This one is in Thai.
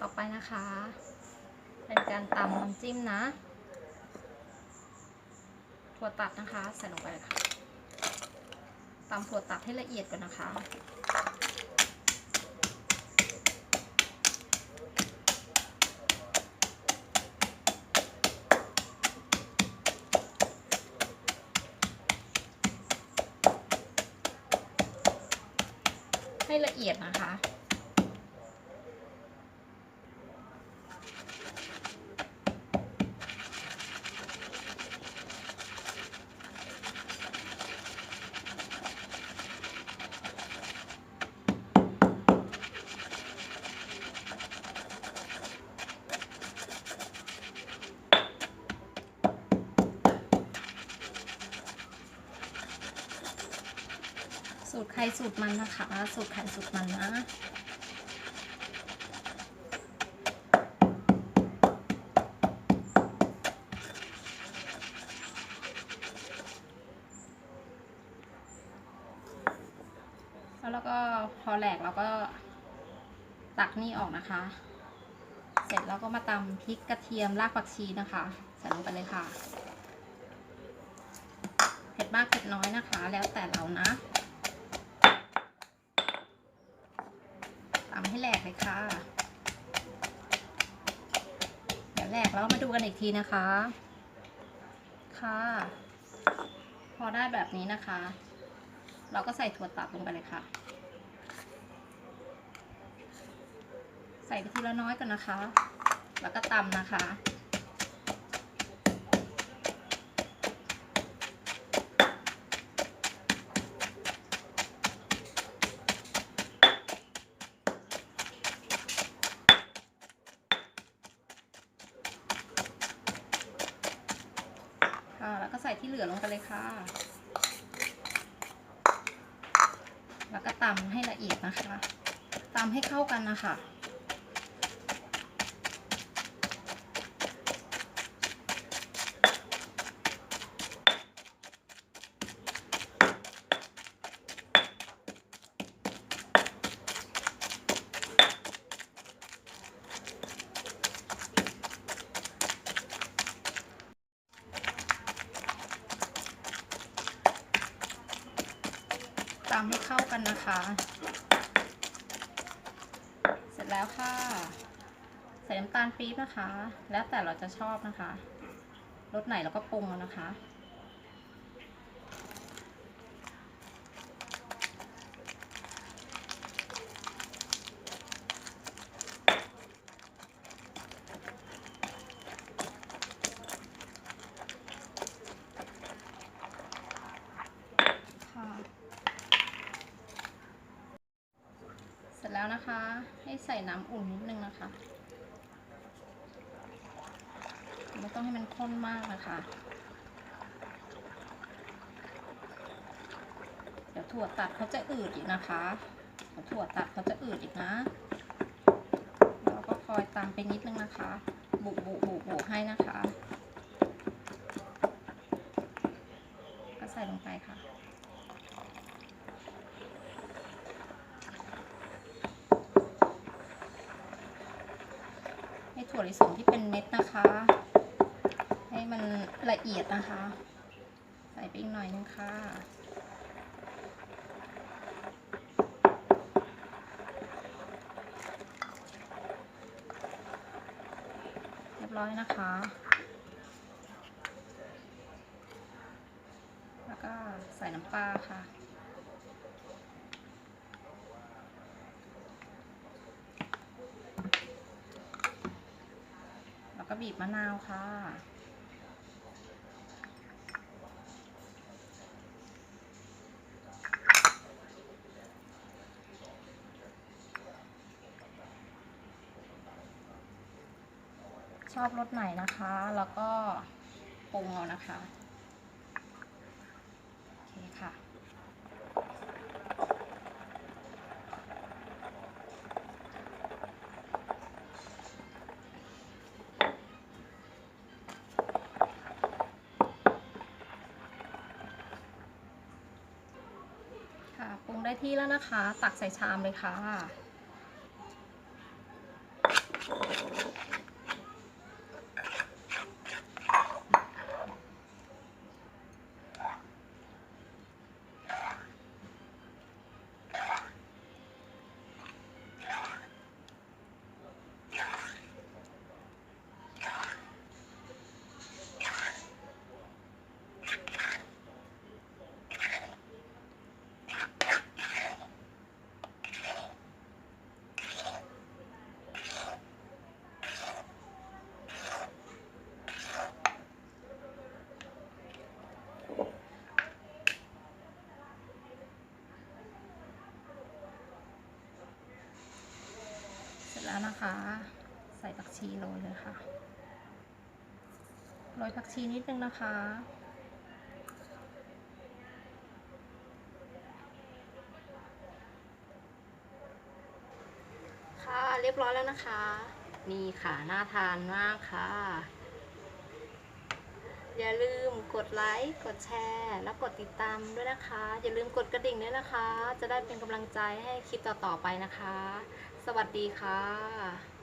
ต่อไปนะคะ เป็นการตำน้ำจิ้มนะ ถั่วตัดนะคะ ใส่ลงไปเลยค่ะตำถั่วตัดให้ละเอียดก่อนนะคะให้ละเอียดนะคะ สูต รใครสูตรมันนะคะสูตรใครสูตรมันนะแล้วก็พอแหลกเราก็ตักนี่ออกนะคะ เสร็จแล้วก็มาตำพริกกระเทียมรากผักชีนะคะ ใส่ลงไปเลยค่ะ เผ็ดมากเผ็ดน้อยนะคะ แล้วแต่เรานะ ตำ ให้แหลกเลยค่ะ เดี๋ยวแหลกแล้วมาดูกันอีกทีนะคะ ค่ะ พอได้แบบนี้นะคะ เราก็ใส่ถั่วตัดลงไปเลยค่ะ ใส่ไปทีละน้อยก่อนนะคะ แล้วก็ตำนะคะค่ะ แล้วก็ใส่ที่ เหลือลงไปเลยค่ะ แล้วก็ตำให้ละเอียดนะคะตำให้เข้ากันนะคะำให้เข้ากันนะคะ เสร็จแล้วค่ะ ใส่น้ำตาลปี๊บนะคะ แล้วแต่เราจะชอบนะคะ รสไหนเราก็ปรุงนะคะ เสร็จ แล้วนะคะ ให้ใส่น้ำอุ่นนิดนึงนะคะ ไม่ต้องให้มันข้นมากนะคะ เดี๋ยวถั่วตัดเขาจะอืดอีกนะคะเดี๋ยวถั่วตัดเขาจะอืดอีกนะ เราก็คอยตามไปนิดนึงนะคะ บุบุบุบุให้นะคะ ก็ใส่ลงไปค่ะ ถั่วลิสงที่เป็นเม็ดนะคะ ให้มันละเอียดนะคะ ใส่ไปอีกหน่อยนึงค่ะเรียบร้อยนะคะ แล้วก็ใส่น้ำปลาค่ะ แล้วก็ บีบมะนาวค่ะ ชอบรสไหนนะคะ แล้วก็ปรุงเอานะคะ โอเคค่ะ ค่ะปรุงได้ที่แล้วนะคะ ตักใส่ชามเลยค่ะ แล้วนะคะ ใส่ผักชีโรยเลยค่ะโรยผักชีนิดนึงนะคะ ค่ะเรียบร้อยแล้วนะคะ นี่ค่ะน่าทานมากค่ะ อย่าลืมกดไลค์กดแชร์ แล้วกดติดตามด้วยนะคะ อย่าลืมกดกระดิ่งด้วยนะคะ จะได้เป็นกำลังใจให้คลิปต่อๆไปนะคะ วัสดีค่ะ